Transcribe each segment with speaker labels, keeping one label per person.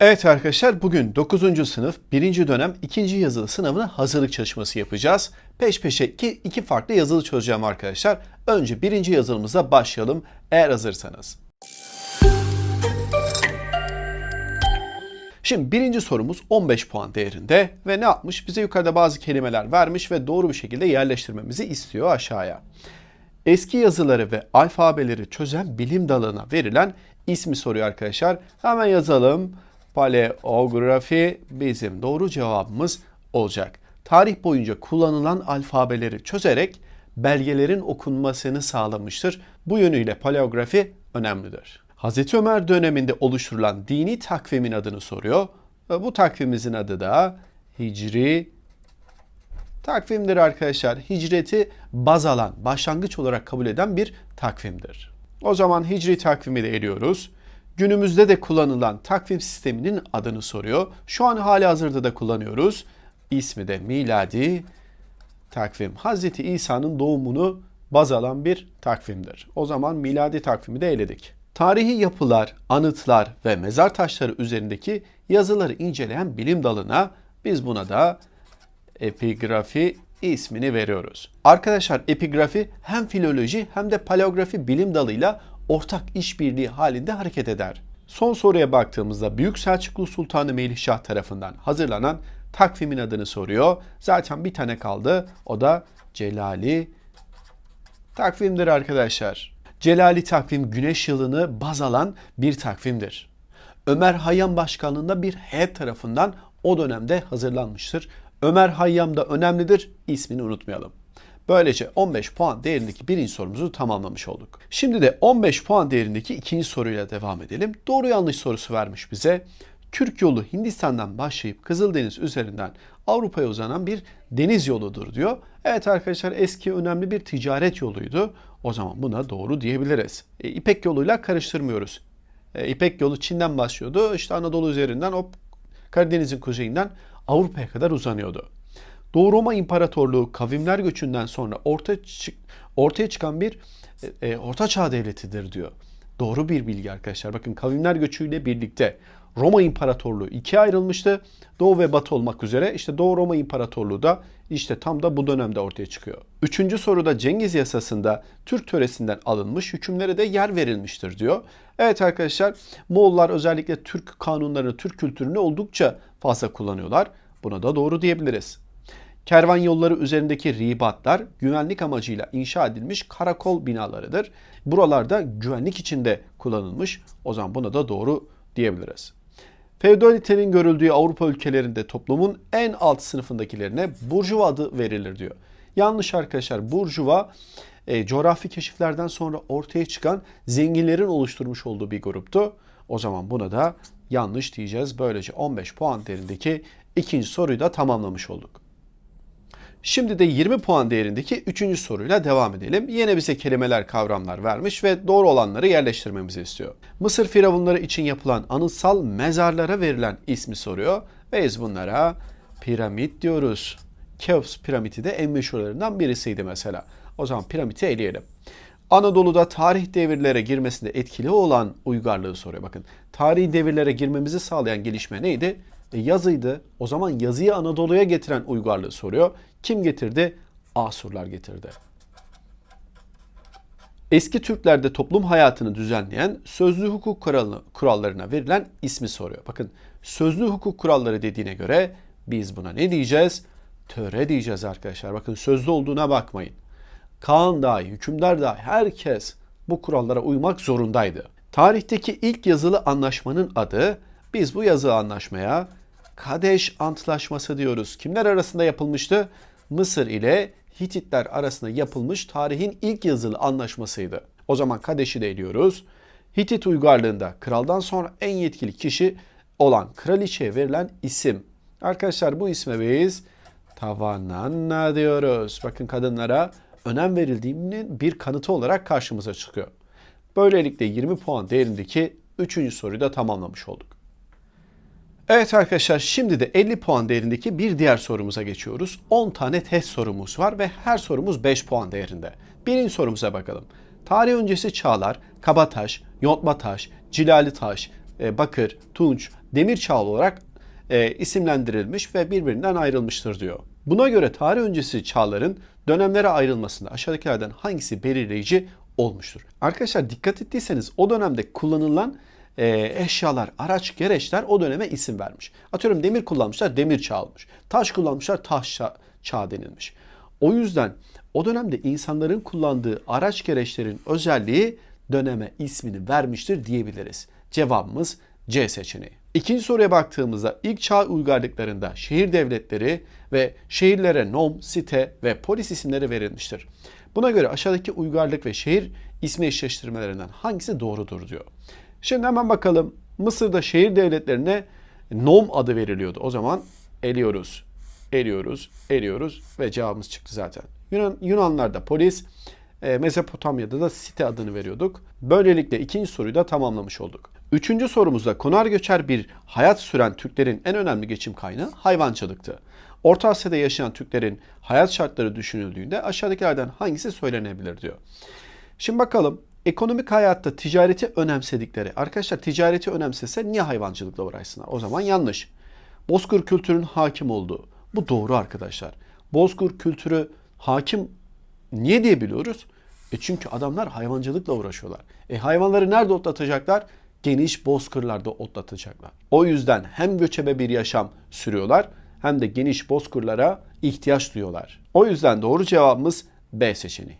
Speaker 1: Evet arkadaşlar bugün 9. sınıf 1. dönem 2. yazılı sınavına hazırlık çalışması yapacağız. Peş peşe iki, iki farklı yazılı çözeceğim arkadaşlar. Önce birinci yazılımıza başlayalım eğer hazırsanız. Şimdi birinci sorumuz 15 puan değerinde ve ne yapmış? Bize yukarıda bazı kelimeler vermiş ve doğru bir şekilde yerleştirmemizi istiyor aşağıya. Eski yazıları ve alfabeleri çözen bilim dalına verilen ismi soruyor arkadaşlar. Hemen yazalım. Paleografi bizim doğru cevabımız olacak. Tarih boyunca kullanılan alfabeleri çözerek belgelerin okunmasını sağlamıştır. Bu yönüyle paleografi önemlidir. Hazreti Ömer döneminde oluşturulan dini takvimin adını soruyor. Bu takvimimizin adı da Hicri takvimdir arkadaşlar. Hicreti baz alan, başlangıç olarak kabul eden bir takvimdir. O zaman Hicri takvimi de eliyoruz. Günümüzde de kullanılan takvim sisteminin adını soruyor. Şu an hali hazırda da kullanıyoruz. İsmi de miladi takvim. Hazreti İsa'nın doğumunu baz alan bir takvimdir. O zaman miladi takvimi de eledik. Tarihi yapılar, anıtlar ve mezar taşları üzerindeki yazıları inceleyen bilim dalına biz buna da epigrafi ismini veriyoruz. Arkadaşlar epigrafi hem filoloji hem de paleografi bilim dalıyla ortak işbirliği halinde hareket eder. Son soruya baktığımızda Büyük Selçuklu Sultanı Melihşah tarafından hazırlanan takvimin adını soruyor. Zaten bir tane kaldı. O da Celali takvimdir arkadaşlar. Celali takvim güneş yılını baz alan bir takvimdir. Ömer Hayyam başkanlığında bir heyet tarafından o dönemde hazırlanmıştır. Ömer Hayyam da önemlidir. İsmini unutmayalım. Böylece 15 puan değerindeki birinci sorumuzu tamamlamış olduk. Şimdi de 15 puan değerindeki ikinci soruyla devam edelim. Doğru yanlış sorusu vermiş bize. Türk yolu Hindistan'dan başlayıp Kızıldeniz üzerinden Avrupa'ya uzanan bir deniz yoludur diyor. Evet arkadaşlar eski önemli bir ticaret yoluydu. O zaman buna doğru diyebiliriz. E, İpek yoluyla karıştırmıyoruz. E, İpek yolu Çin'den başlıyordu. İşte Anadolu üzerinden o Karadeniz'in kuzeyinden Avrupa'ya kadar uzanıyordu. Doğu Roma İmparatorluğu kavimler göçünden sonra orta çık, ortaya çıkan bir e, e, orta çağ devletidir diyor. Doğru bir bilgi arkadaşlar. Bakın kavimler göçüyle birlikte Roma İmparatorluğu ikiye ayrılmıştı. Doğu ve Batı olmak üzere işte Doğu Roma İmparatorluğu da işte tam da bu dönemde ortaya çıkıyor. Üçüncü soruda Cengiz yasasında Türk töresinden alınmış hükümlere de yer verilmiştir diyor. Evet arkadaşlar Moğollar özellikle Türk kanunlarını, Türk kültürünü oldukça fazla kullanıyorlar. Buna da doğru diyebiliriz. Kervan yolları üzerindeki ribatlar güvenlik amacıyla inşa edilmiş karakol binalarıdır. Buralarda güvenlik içinde kullanılmış. O zaman buna da doğru diyebiliriz. Feodalitenin görüldüğü Avrupa ülkelerinde toplumun en alt sınıfındakilerine burjuva adı verilir diyor. Yanlış arkadaşlar. Burjuva e, coğrafi keşiflerden sonra ortaya çıkan zenginlerin oluşturmuş olduğu bir gruptu. O zaman buna da yanlış diyeceğiz. Böylece 15 puan değerindeki ikinci soruyu da tamamlamış olduk. Şimdi de 20 puan değerindeki 3. soruyla devam edelim. Yine bize kelimeler, kavramlar vermiş ve doğru olanları yerleştirmemizi istiyor. Mısır firavunları için yapılan anıtsal mezarlara verilen ismi soruyor. Ve biz bunlara piramit diyoruz. Keops piramidi de en meşhurlarından birisiydi mesela. O zaman piramidi eleyelim. Anadolu'da tarih devirlere girmesinde etkili olan uygarlığı soruyor. Bakın tarihi devirlere girmemizi sağlayan gelişme neydi? E, yazıydı. O zaman yazıyı Anadolu'ya getiren uygarlığı soruyor. Kim getirdi? Asurlar getirdi. Eski Türklerde toplum hayatını düzenleyen sözlü hukuk kurallarına verilen ismi soruyor. Bakın sözlü hukuk kuralları dediğine göre biz buna ne diyeceğiz? Töre diyeceğiz arkadaşlar. Bakın sözlü olduğuna bakmayın. Kaan dahi, hükümdar dahi herkes bu kurallara uymak zorundaydı. Tarihteki ilk yazılı anlaşmanın adı biz bu yazılı anlaşmaya Kadeş Antlaşması diyoruz. Kimler arasında yapılmıştı? Mısır ile Hititler arasında yapılmış tarihin ilk yazılı anlaşmasıydı. O zaman Kadeş'i de eliyoruz. Hitit uygarlığında kraldan sonra en yetkili kişi olan kraliçeye verilen isim. Arkadaşlar bu isme biz Tavananna diyoruz. Bakın kadınlara önem verildiğinin bir kanıtı olarak karşımıza çıkıyor. Böylelikle 20 puan değerindeki 3. soruyu da tamamlamış olduk. Evet arkadaşlar şimdi de 50 puan değerindeki bir diğer sorumuza geçiyoruz. 10 tane test sorumuz var ve her sorumuz 5 puan değerinde. Birinci sorumuza bakalım. Tarih öncesi çağlar, Kabataş, Yontma taş, Cilali taş, e, Bakır, Tunç, demir çağı olarak e, isimlendirilmiş ve birbirinden ayrılmıştır diyor. Buna göre tarih öncesi çağların dönemlere ayrılmasında aşağıdakilerden hangisi belirleyici olmuştur? Arkadaşlar dikkat ettiyseniz o dönemde kullanılan e, eşyalar, araç, gereçler o döneme isim vermiş. Atıyorum demir kullanmışlar, demir çağı olmuş. Taş kullanmışlar, taş çağı, denilmiş. O yüzden o dönemde insanların kullandığı araç gereçlerin özelliği döneme ismini vermiştir diyebiliriz. Cevabımız C seçeneği. İkinci soruya baktığımızda ilk çağ uygarlıklarında şehir devletleri ve şehirlere nom, site ve polis isimleri verilmiştir. Buna göre aşağıdaki uygarlık ve şehir ismi eşleştirmelerinden hangisi doğrudur diyor. Şimdi hemen bakalım. Mısır'da şehir devletlerine nom adı veriliyordu. O zaman eliyoruz, eliyoruz, eliyoruz ve cevabımız çıktı zaten. Yunan, Yunanlarda polis, e, Mezopotamya'da da site adını veriyorduk. Böylelikle ikinci soruyu da tamamlamış olduk. Üçüncü sorumuzda konar göçer bir hayat süren Türklerin en önemli geçim kaynağı hayvancılıktı. Orta Asya'da yaşayan Türklerin hayat şartları düşünüldüğünde aşağıdakilerden hangisi söylenebilir diyor. Şimdi bakalım ekonomik hayatta ticareti önemsedikleri. Arkadaşlar ticareti önemsese niye hayvancılıkla uğraşsınlar? O zaman yanlış. Bozkır kültürün hakim olduğu. Bu doğru arkadaşlar. Bozkır kültürü hakim niye diye biliyoruz? E çünkü adamlar hayvancılıkla uğraşıyorlar. E hayvanları nerede otlatacaklar? Geniş bozkırlarda otlatacaklar. O yüzden hem göçebe bir yaşam sürüyorlar hem de geniş bozkırlara ihtiyaç duyuyorlar. O yüzden doğru cevabımız B seçeneği.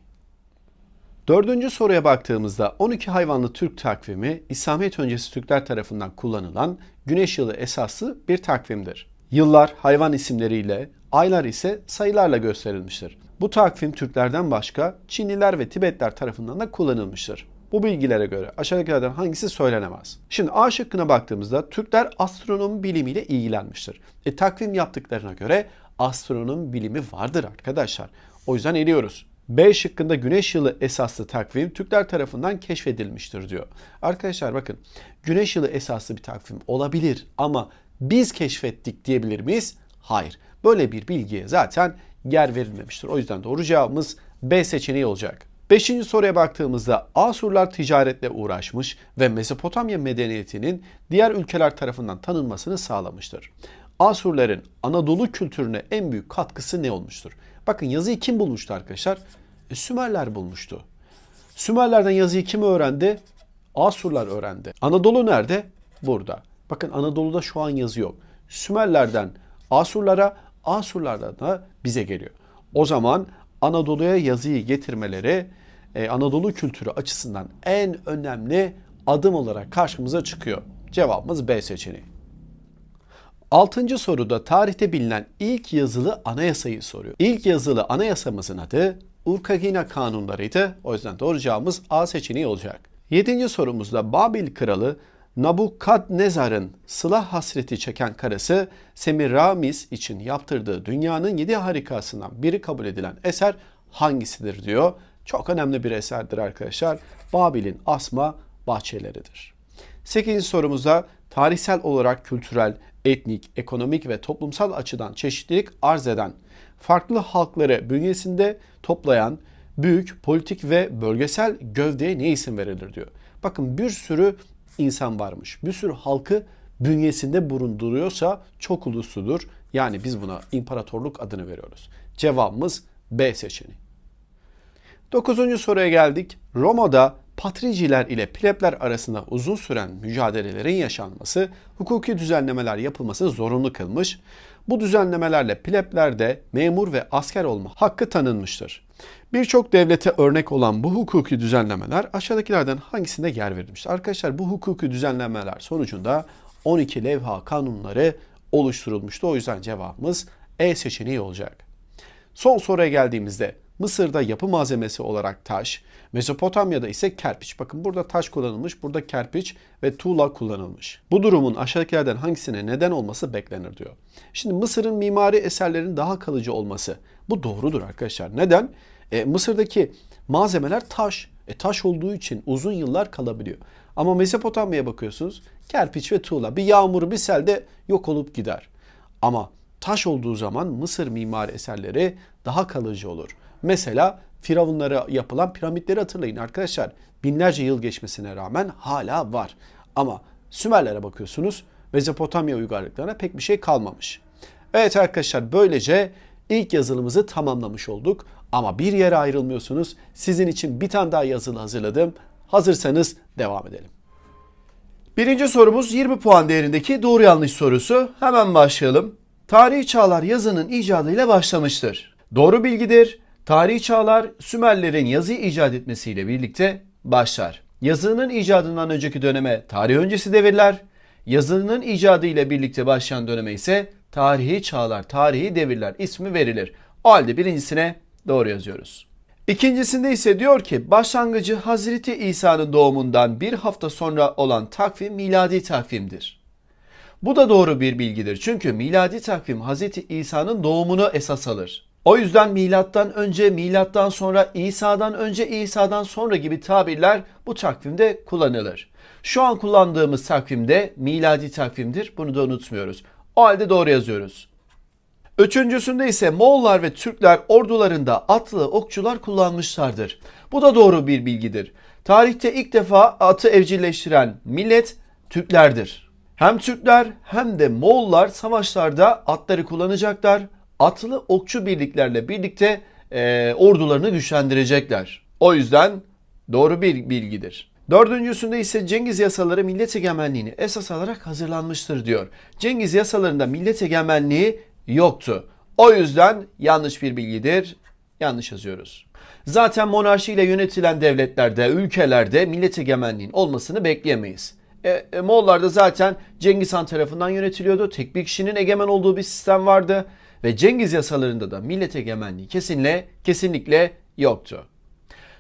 Speaker 1: Dördüncü soruya baktığımızda 12 hayvanlı Türk takvimi İslamiyet öncesi Türkler tarafından kullanılan güneş yılı esaslı bir takvimdir. Yıllar hayvan isimleriyle, aylar ise sayılarla gösterilmiştir. Bu takvim Türklerden başka Çinliler ve Tibetler tarafından da kullanılmıştır. Bu bilgilere göre aşağıdakilerden hangisi söylenemez? Şimdi A şıkkına baktığımızda Türkler astronomi bilimiyle ilgilenmiştir. E takvim yaptıklarına göre astronomi bilimi vardır arkadaşlar. O yüzden eliyoruz. B şıkkında güneş yılı esaslı takvim Türkler tarafından keşfedilmiştir diyor. Arkadaşlar bakın güneş yılı esaslı bir takvim olabilir ama biz keşfettik diyebilir miyiz? Hayır. Böyle bir bilgiye zaten yer verilmemiştir. O yüzden doğru cevabımız B seçeneği olacak. Beşinci soruya baktığımızda Asurlar ticaretle uğraşmış ve Mezopotamya medeniyetinin diğer ülkeler tarafından tanınmasını sağlamıştır. Asurların Anadolu kültürüne en büyük katkısı ne olmuştur? Bakın yazıyı kim bulmuştu arkadaşlar? E, Sümerler bulmuştu. Sümerlerden yazıyı kim öğrendi? Asurlar öğrendi. Anadolu nerede? Burada. Bakın Anadolu'da şu an yazı yok. Sümerlerden Asurlara, Asurlardan da bize geliyor. O zaman Anadolu'ya yazıyı getirmeleri e, Anadolu kültürü açısından en önemli adım olarak karşımıza çıkıyor. Cevabımız B seçeneği. Altıncı soruda tarihte bilinen ilk yazılı anayasayı soruyor. İlk yazılı anayasamızın adı Urkagina kanunlarıydı. O yüzden doğru cevabımız A seçeneği olacak. Yedinci sorumuzda Babil kralı Nabukadnezar'ın sıla hasreti çeken karısı Semiramis için yaptırdığı dünyanın yedi harikasından biri kabul edilen eser hangisidir diyor. Çok önemli bir eserdir arkadaşlar. Babil'in asma bahçeleridir. Sekizinci sorumuzda tarihsel olarak kültürel, etnik, ekonomik ve toplumsal açıdan çeşitlilik arz eden, farklı halkları bünyesinde toplayan büyük politik ve bölgesel gövdeye ne isim verilir diyor. Bakın bir sürü insan varmış. Bir sürü halkı bünyesinde bulunduruyorsa çok ulusludur. Yani biz buna imparatorluk adını veriyoruz. Cevabımız B seçeneği. Dokuzuncu soruya geldik. Roma'da patriciler ile plebler arasında uzun süren mücadelelerin yaşanması, hukuki düzenlemeler yapılmasını zorunlu kılmış. Bu düzenlemelerle pleblerde memur ve asker olma hakkı tanınmıştır. Birçok devlete örnek olan bu hukuki düzenlemeler aşağıdakilerden hangisinde yer verilmiştir? Arkadaşlar bu hukuki düzenlemeler sonucunda 12 levha kanunları oluşturulmuştu. O yüzden cevabımız E seçeneği olacak. Son soruya geldiğimizde Mısır'da yapı malzemesi olarak taş, Mezopotamya'da ise kerpiç. Bakın burada taş kullanılmış, burada kerpiç ve tuğla kullanılmış. Bu durumun aşağıdakilerden hangisine neden olması beklenir diyor. Şimdi Mısır'ın mimari eserlerin daha kalıcı olması. Bu doğrudur arkadaşlar. Neden? E, Mısır'daki malzemeler taş. E, taş olduğu için uzun yıllar kalabiliyor. Ama Mezopotamya'ya bakıyorsunuz kerpiç ve tuğla. Bir yağmur bir selde yok olup gider. Ama taş olduğu zaman Mısır mimari eserleri daha kalıcı olur. Mesela Firavunlara yapılan piramitleri hatırlayın arkadaşlar. Binlerce yıl geçmesine rağmen hala var. Ama Sümerlere bakıyorsunuz Mezopotamya uygarlıklarına pek bir şey kalmamış. Evet arkadaşlar böylece ilk yazılımızı tamamlamış olduk. Ama bir yere ayrılmıyorsunuz. Sizin için bir tane daha yazılı hazırladım. Hazırsanız devam edelim. Birinci sorumuz 20 puan değerindeki doğru yanlış sorusu. Hemen başlayalım. Tarihi çağlar yazının icadıyla başlamıştır. Doğru bilgidir. Tarihi çağlar Sümerlerin yazıyı icat etmesiyle birlikte başlar. Yazının icadından önceki döneme tarih öncesi devirler. Yazının icadı ile birlikte başlayan döneme ise tarihi çağlar, tarihi devirler ismi verilir. O halde birincisine doğru yazıyoruz. İkincisinde ise diyor ki başlangıcı Hazreti İsa'nın doğumundan bir hafta sonra olan takvim miladi takvimdir. Bu da doğru bir bilgidir. Çünkü miladi takvim Hazreti İsa'nın doğumunu esas alır. O yüzden milattan önce, milattan sonra, İsa'dan önce, İsa'dan sonra gibi tabirler bu takvimde kullanılır. Şu an kullandığımız takvimde miladi takvimdir. Bunu da unutmuyoruz. O halde doğru yazıyoruz. Üçüncüsünde ise Moğollar ve Türkler ordularında atlı okçular kullanmışlardır. Bu da doğru bir bilgidir. Tarihte ilk defa atı evcilleştiren millet Türklerdir. Hem Türkler hem de Moğollar savaşlarda atları kullanacaklar. Atlı okçu birliklerle birlikte e, ordularını güçlendirecekler. O yüzden doğru bir bilgidir. Dördüncüsünde ise Cengiz yasaları millet egemenliğini esas alarak hazırlanmıştır diyor. Cengiz yasalarında millet egemenliği yoktu. O yüzden yanlış bir bilgidir. Yanlış yazıyoruz. Zaten monarşiyle yönetilen devletlerde, ülkelerde millet egemenliğin olmasını bekleyemeyiz. E, e, Moğollar da zaten Cengiz Han tarafından yönetiliyordu. Tek bir kişinin egemen olduğu bir sistem vardı. Ve Cengiz yasalarında da millet egemenliği kesinle, kesinlikle yoktu.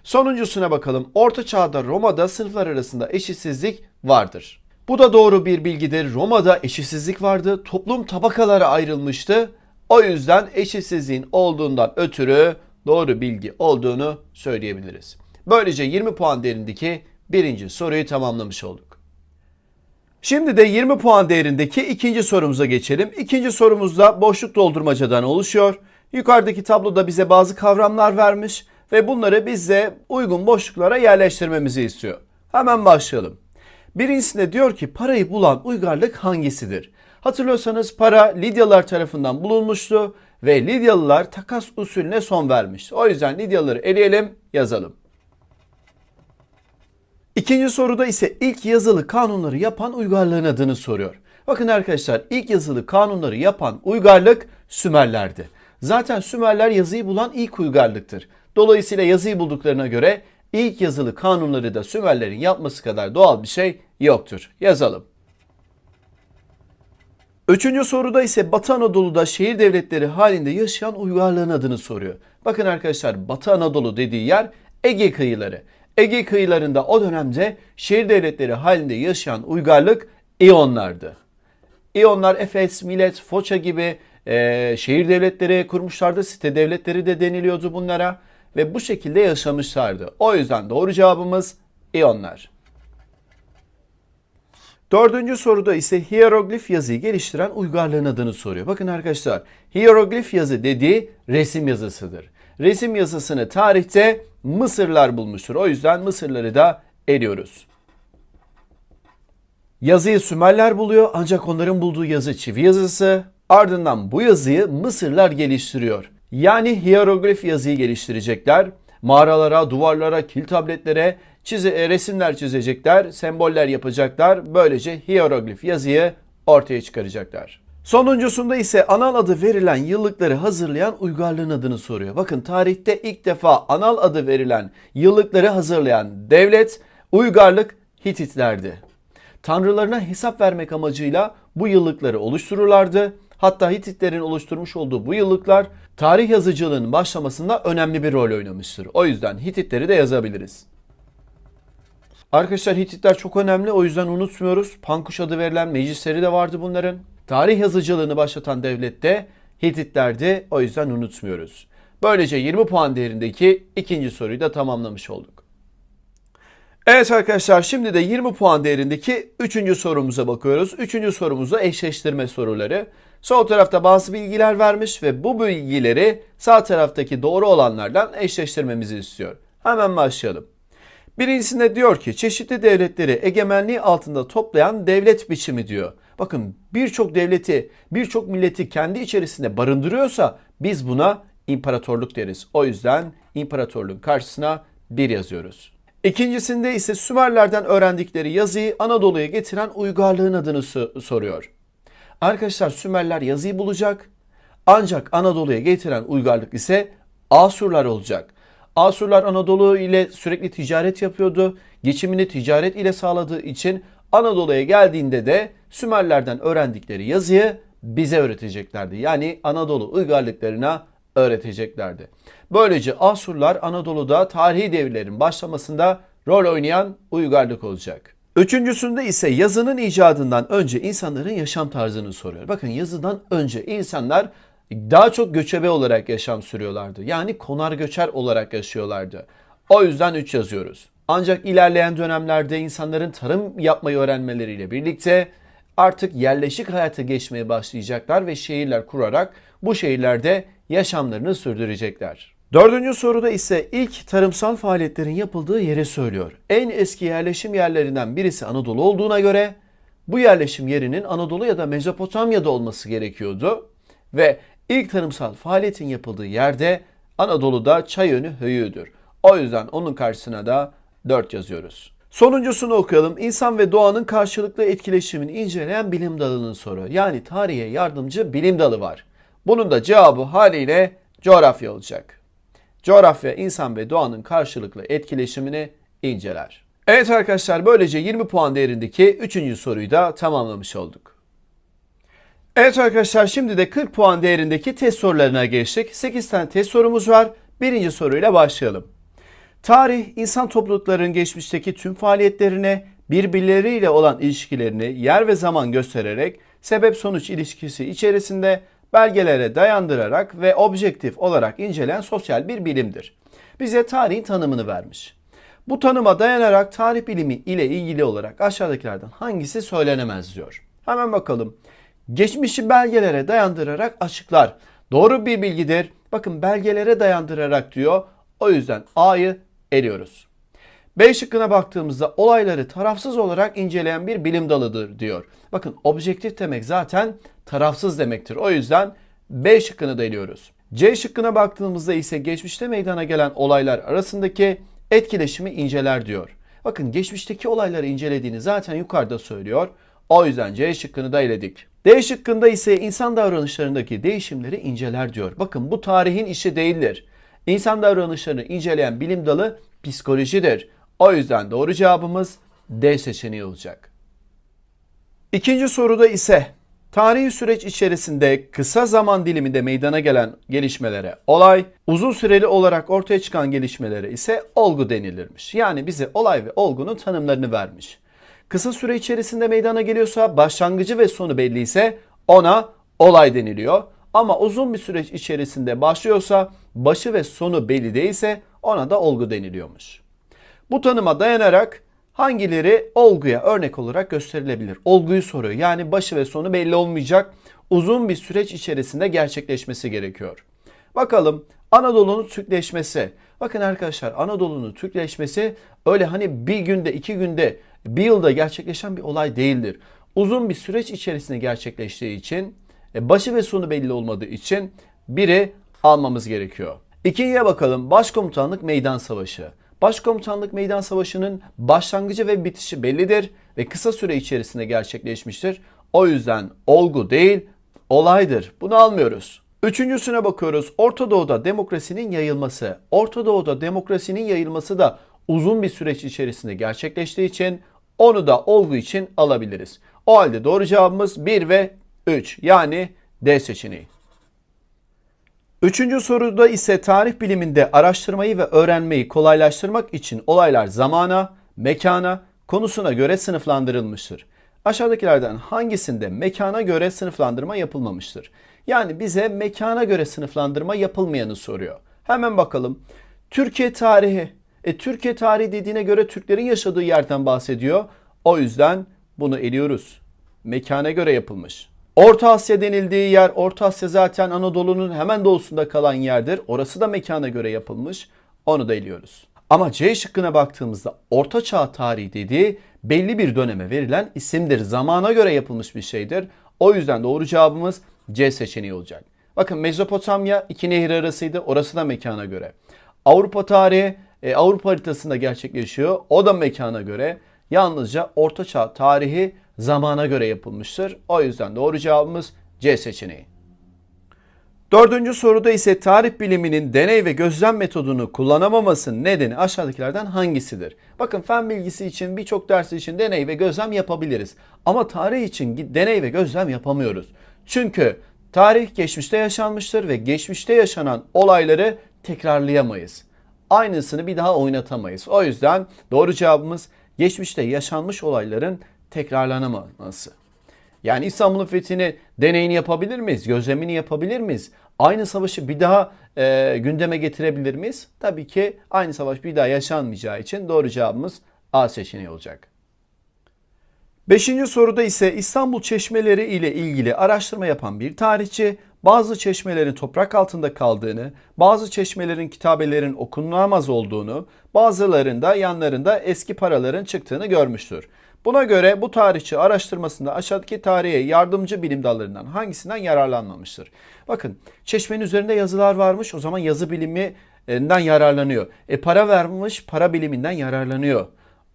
Speaker 1: Sonuncusuna bakalım. Orta Çağ'da Roma'da sınıflar arasında eşitsizlik vardır. Bu da doğru bir bilgidir. Roma'da eşitsizlik vardı. Toplum tabakalara ayrılmıştı. O yüzden eşitsizliğin olduğundan ötürü doğru bilgi olduğunu söyleyebiliriz. Böylece 20 puan değerindeki birinci soruyu tamamlamış olduk. Şimdi de 20 puan değerindeki ikinci sorumuza geçelim. İkinci sorumuzda boşluk doldurmacadan oluşuyor. Yukarıdaki tabloda bize bazı kavramlar vermiş ve bunları bize uygun boşluklara yerleştirmemizi istiyor. Hemen başlayalım. Birincisinde diyor ki parayı bulan uygarlık hangisidir? Hatırlıyorsanız para Lidyalılar tarafından bulunmuştu ve Lidyalılar takas usulüne son vermişti. O yüzden Lidyalıları eleyelim, yazalım. İkinci soruda ise ilk yazılı kanunları yapan uygarlığın adını soruyor. Bakın arkadaşlar ilk yazılı kanunları yapan uygarlık Sümerlerdi. Zaten Sümerler yazıyı bulan ilk uygarlıktır. Dolayısıyla yazıyı bulduklarına göre ilk yazılı kanunları da Sümerlerin yapması kadar doğal bir şey yoktur. Yazalım. Üçüncü soruda ise Batı Anadolu'da şehir devletleri halinde yaşayan uygarlığın adını soruyor. Bakın arkadaşlar Batı Anadolu dediği yer Ege kıyıları. Ege kıyılarında o dönemde şehir devletleri halinde yaşayan uygarlık İyonlardı. İyonlar Efes, Milet, Foça gibi e, şehir devletleri kurmuşlardı. Site devletleri de deniliyordu bunlara ve bu şekilde yaşamışlardı. O yüzden doğru cevabımız İyonlar. Dördüncü soruda ise hieroglif yazıyı geliştiren uygarlığın adını soruyor. Bakın arkadaşlar hieroglif yazı dediği resim yazısıdır. Resim yazısını tarihte Mısırlar bulmuştur. O yüzden Mısırları da eliyoruz. Yazıyı Sümerler buluyor ancak onların bulduğu yazı çivi yazısı. Ardından bu yazıyı Mısırlar geliştiriyor. Yani hieroglif yazıyı geliştirecekler. Mağaralara, duvarlara, kil tabletlere çize, resimler çizecekler, semboller yapacaklar. Böylece hieroglif yazıyı ortaya çıkaracaklar. Sonuncusunda ise anal adı verilen yıllıkları hazırlayan uygarlığın adını soruyor. Bakın tarihte ilk defa anal adı verilen yıllıkları hazırlayan devlet uygarlık Hititlerdi. Tanrılarına hesap vermek amacıyla bu yıllıkları oluştururlardı. Hatta Hititlerin oluşturmuş olduğu bu yıllıklar tarih yazıcılığının başlamasında önemli bir rol oynamıştır. O yüzden Hititleri de yazabiliriz. Arkadaşlar Hititler çok önemli o yüzden unutmuyoruz. Pankuş adı verilen meclisleri de vardı bunların. Tarih yazıcılığını başlatan devlet de Hititlerdi o yüzden unutmuyoruz. Böylece 20 puan değerindeki ikinci soruyu da tamamlamış olduk. Evet arkadaşlar şimdi de 20 puan değerindeki 3. sorumuza bakıyoruz. 3. sorumuzda eşleştirme soruları. Sol tarafta bazı bilgiler vermiş ve bu bilgileri sağ taraftaki doğru olanlardan eşleştirmemizi istiyor. Hemen başlayalım. Birincisinde diyor ki çeşitli devletleri egemenliği altında toplayan devlet biçimi diyor. Bakın birçok devleti, birçok milleti kendi içerisinde barındırıyorsa biz buna imparatorluk deriz. O yüzden imparatorluğun karşısına bir yazıyoruz. İkincisinde ise Sümerlerden öğrendikleri yazıyı Anadolu'ya getiren uygarlığın adını so- soruyor. Arkadaşlar Sümerler yazıyı bulacak. Ancak Anadolu'ya getiren uygarlık ise Asurlar olacak. Asurlar Anadolu ile sürekli ticaret yapıyordu. Geçimini ticaret ile sağladığı için Anadolu'ya geldiğinde de Sümerlerden öğrendikleri yazıyı bize öğreteceklerdi. Yani Anadolu uygarlıklarına öğreteceklerdi. Böylece Asurlar Anadolu'da tarihi devirlerin başlamasında rol oynayan uygarlık olacak. Üçüncüsünde ise yazının icadından önce insanların yaşam tarzını soruyor. Bakın yazıdan önce insanlar daha çok göçebe olarak yaşam sürüyorlardı. Yani konar göçer olarak yaşıyorlardı. O yüzden 3 yazıyoruz. Ancak ilerleyen dönemlerde insanların tarım yapmayı öğrenmeleriyle birlikte artık yerleşik hayata geçmeye başlayacaklar ve şehirler kurarak bu şehirlerde yaşamlarını sürdürecekler. Dördüncü soruda ise ilk tarımsal faaliyetlerin yapıldığı yeri söylüyor. En eski yerleşim yerlerinden birisi Anadolu olduğuna göre bu yerleşim yerinin Anadolu ya da Mezopotamya'da olması gerekiyordu. Ve ilk tarımsal faaliyetin yapıldığı yerde Anadolu'da Çayönü Höyü'dür. O yüzden onun karşısına da 4 yazıyoruz. Sonuncusunu okuyalım. İnsan ve doğanın karşılıklı etkileşimini inceleyen bilim dalının soru. Yani tarihe yardımcı bilim dalı var. Bunun da cevabı haliyle coğrafya olacak. Coğrafya insan ve doğanın karşılıklı etkileşimini inceler. Evet arkadaşlar böylece 20 puan değerindeki 3. soruyu da tamamlamış olduk. Evet arkadaşlar şimdi de 40 puan değerindeki test sorularına geçtik. 8 tane test sorumuz var. Birinci soruyla başlayalım. Tarih, insan topluluklarının geçmişteki tüm faaliyetlerine, birbirleriyle olan ilişkilerini yer ve zaman göstererek sebep-sonuç ilişkisi içerisinde belgelere dayandırarak ve objektif olarak inceleyen sosyal bir bilimdir. Bize tarihin tanımını vermiş. Bu tanıma dayanarak tarih bilimi ile ilgili olarak aşağıdakilerden hangisi söylenemez diyor. Hemen bakalım. Geçmişi belgelere dayandırarak açıklar. Doğru bir bilgidir. Bakın belgelere dayandırarak diyor. O yüzden A'yı eliyoruz. B şıkkına baktığımızda olayları tarafsız olarak inceleyen bir bilim dalıdır diyor. Bakın objektif demek zaten tarafsız demektir. O yüzden B şıkkını da eliyoruz. C şıkkına baktığımızda ise geçmişte meydana gelen olaylar arasındaki etkileşimi inceler diyor. Bakın geçmişteki olayları incelediğini zaten yukarıda söylüyor. O yüzden C şıkkını da eledik. D şıkkında ise insan davranışlarındaki değişimleri inceler diyor. Bakın bu tarihin işi değildir. İnsan davranışlarını inceleyen bilim dalı psikolojidir. O yüzden doğru cevabımız D seçeneği olacak. İkinci soruda ise tarihi süreç içerisinde kısa zaman diliminde meydana gelen gelişmelere olay, uzun süreli olarak ortaya çıkan gelişmelere ise olgu denilirmiş. Yani bize olay ve olgunun tanımlarını vermiş. Kısa süre içerisinde meydana geliyorsa başlangıcı ve sonu belli ise ona olay deniliyor. Ama uzun bir süreç içerisinde başlıyorsa başı ve sonu belli değilse ona da olgu deniliyormuş. Bu tanıma dayanarak hangileri olguya örnek olarak gösterilebilir? Olguyu soruyor. Yani başı ve sonu belli olmayacak. Uzun bir süreç içerisinde gerçekleşmesi gerekiyor. Bakalım Anadolu'nun Türkleşmesi. Bakın arkadaşlar Anadolu'nun Türkleşmesi öyle hani bir günde, iki günde, bir yılda gerçekleşen bir olay değildir. Uzun bir süreç içerisinde gerçekleştiği için, başı ve sonu belli olmadığı için biri almamız gerekiyor. İkinciye bakalım. Başkomutanlık Meydan Savaşı. Başkomutanlık Meydan Savaşı'nın başlangıcı ve bitişi bellidir ve kısa süre içerisinde gerçekleşmiştir. O yüzden olgu değil, olaydır. Bunu almıyoruz. Üçüncüsüne bakıyoruz. Orta Doğu'da demokrasinin yayılması. Orta Doğu'da demokrasinin yayılması da uzun bir süreç içerisinde gerçekleştiği için onu da olgu için alabiliriz. O halde doğru cevabımız 1 ve 3 yani D seçeneği. Üçüncü soruda ise tarih biliminde araştırmayı ve öğrenmeyi kolaylaştırmak için olaylar zamana, mekana, konusuna göre sınıflandırılmıştır. Aşağıdakilerden hangisinde mekana göre sınıflandırma yapılmamıştır? Yani bize mekana göre sınıflandırma yapılmayanı soruyor. Hemen bakalım. Türkiye tarihi. E, Türkiye tarihi dediğine göre Türklerin yaşadığı yerden bahsediyor. O yüzden bunu eliyoruz. Mekana göre yapılmış. Orta Asya denildiği yer, Orta Asya zaten Anadolu'nun hemen doğusunda kalan yerdir. Orası da mekana göre yapılmış. Onu da eliyoruz. Ama C şıkkına baktığımızda Orta Çağ tarihi dediği belli bir döneme verilen isimdir. Zamana göre yapılmış bir şeydir. O yüzden doğru cevabımız C seçeneği olacak. Bakın Mezopotamya iki nehir arasıydı. Orası da mekana göre. Avrupa tarihi e, Avrupa haritasında gerçekleşiyor. O da mekana göre. Yalnızca Orta Çağ tarihi zamana göre yapılmıştır. O yüzden doğru cevabımız C seçeneği. Dördüncü soruda ise tarih biliminin deney ve gözlem metodunu kullanamamasının nedeni aşağıdakilerden hangisidir? Bakın fen bilgisi için birçok ders için deney ve gözlem yapabiliriz. Ama tarih için deney ve gözlem yapamıyoruz. Çünkü tarih geçmişte yaşanmıştır ve geçmişte yaşanan olayları tekrarlayamayız. Aynısını bir daha oynatamayız. O yüzden doğru cevabımız geçmişte yaşanmış olayların tekrarlanamaması. Yani İstanbul'un fethini deneyini yapabilir miyiz? Gözlemini yapabilir miyiz? Aynı savaşı bir daha e, gündeme getirebilir miyiz? Tabii ki aynı savaş bir daha yaşanmayacağı için doğru cevabımız A seçeneği olacak. Beşinci soruda ise İstanbul çeşmeleri ile ilgili araştırma yapan bir tarihçi bazı çeşmelerin toprak altında kaldığını, bazı çeşmelerin kitabelerin okunamaz olduğunu, bazılarında yanlarında eski paraların çıktığını görmüştür. Buna göre bu tarihçi araştırmasında aşağıdaki tarihe yardımcı bilim dallarından hangisinden yararlanmamıştır? Bakın çeşmenin üzerinde yazılar varmış o zaman yazı biliminden yararlanıyor. E para vermiş para biliminden yararlanıyor.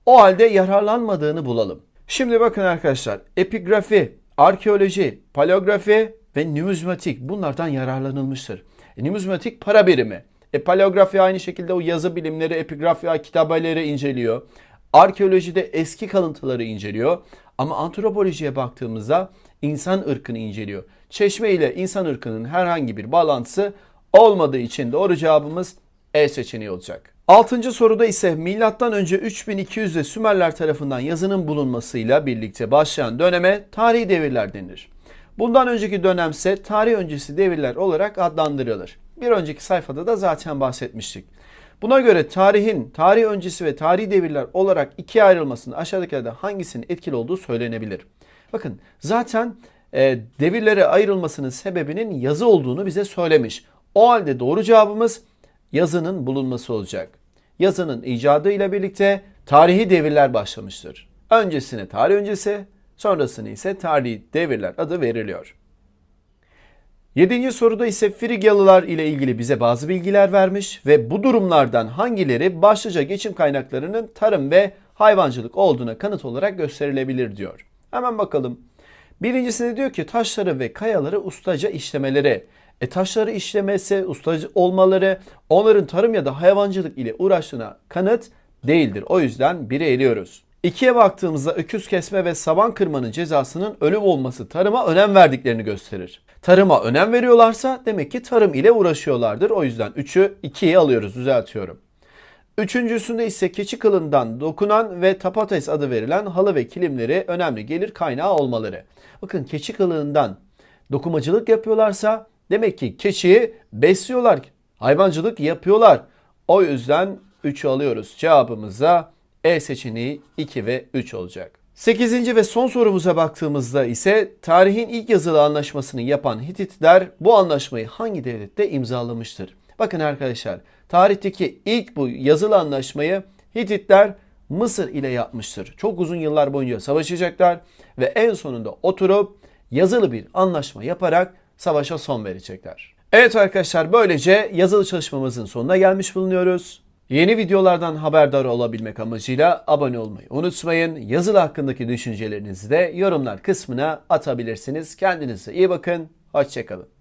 Speaker 1: O halde yararlanmadığını bulalım. Şimdi bakın arkadaşlar epigrafi, arkeoloji, paleografi ve numizmatik bunlardan yararlanılmıştır. E, numizmatik para birimi. E, paleografi aynı şekilde o yazı bilimleri, epigrafi kitabeleri inceliyor. Arkeolojide eski kalıntıları inceliyor. Ama antropolojiye baktığımızda insan ırkını inceliyor. Çeşme ile insan ırkının herhangi bir bağlantısı olmadığı için doğru cevabımız E seçeneği olacak. Altıncı soruda ise milattan önce 3200'de Sümerler tarafından yazının bulunmasıyla birlikte başlayan döneme tarihi devirler denir. Bundan önceki dönemse tarih öncesi devirler olarak adlandırılır. Bir önceki sayfada da zaten bahsetmiştik. Buna göre tarihin tarih öncesi ve tarihi devirler olarak ikiye ayrılmasının aşağıdakilerden hangisinin etkili olduğu söylenebilir. Bakın zaten e, devirlere ayrılmasının sebebinin yazı olduğunu bize söylemiş. O halde doğru cevabımız yazının bulunması olacak. Yazının icadı ile birlikte tarihi devirler başlamıştır. Öncesine tarih öncesi, sonrasını ise tarihi devirler adı veriliyor. Yedinci soruda ise Frigyalılar ile ilgili bize bazı bilgiler vermiş ve bu durumlardan hangileri başlıca geçim kaynaklarının tarım ve hayvancılık olduğuna kanıt olarak gösterilebilir diyor. Hemen bakalım. Birincisinde diyor ki taşları ve kayaları ustaca işlemeleri. E taşları işlemesi, ustacı olmaları onların tarım ya da hayvancılık ile uğraştığına kanıt değildir. O yüzden biri eliyoruz. İkiye baktığımızda öküz kesme ve saban kırmanın cezasının ölüm olması tarıma önem verdiklerini gösterir. Tarıma önem veriyorlarsa demek ki tarım ile uğraşıyorlardır. O yüzden 3'ü 2'ye alıyoruz düzeltiyorum. Üçüncüsünde ise keçi kılından dokunan ve tapates adı verilen halı ve kilimleri önemli gelir kaynağı olmaları. Bakın keçi kılığından dokumacılık yapıyorlarsa demek ki keçiyi besliyorlar. Hayvancılık yapıyorlar. O yüzden 3'ü alıyoruz. Cevabımız E seçeneği 2 ve 3 olacak. 8. ve son sorumuza baktığımızda ise tarihin ilk yazılı anlaşmasını yapan Hititler bu anlaşmayı hangi devlette imzalamıştır? Bakın arkadaşlar tarihteki ilk bu yazılı anlaşmayı Hititler Mısır ile yapmıştır. Çok uzun yıllar boyunca savaşacaklar ve en sonunda oturup yazılı bir anlaşma yaparak savaşa son verecekler. Evet arkadaşlar böylece yazılı çalışmamızın sonuna gelmiş bulunuyoruz. Yeni videolardan haberdar olabilmek amacıyla abone olmayı unutmayın. Yazılı hakkındaki düşüncelerinizi de yorumlar kısmına atabilirsiniz. Kendinize iyi bakın. Hoşçakalın.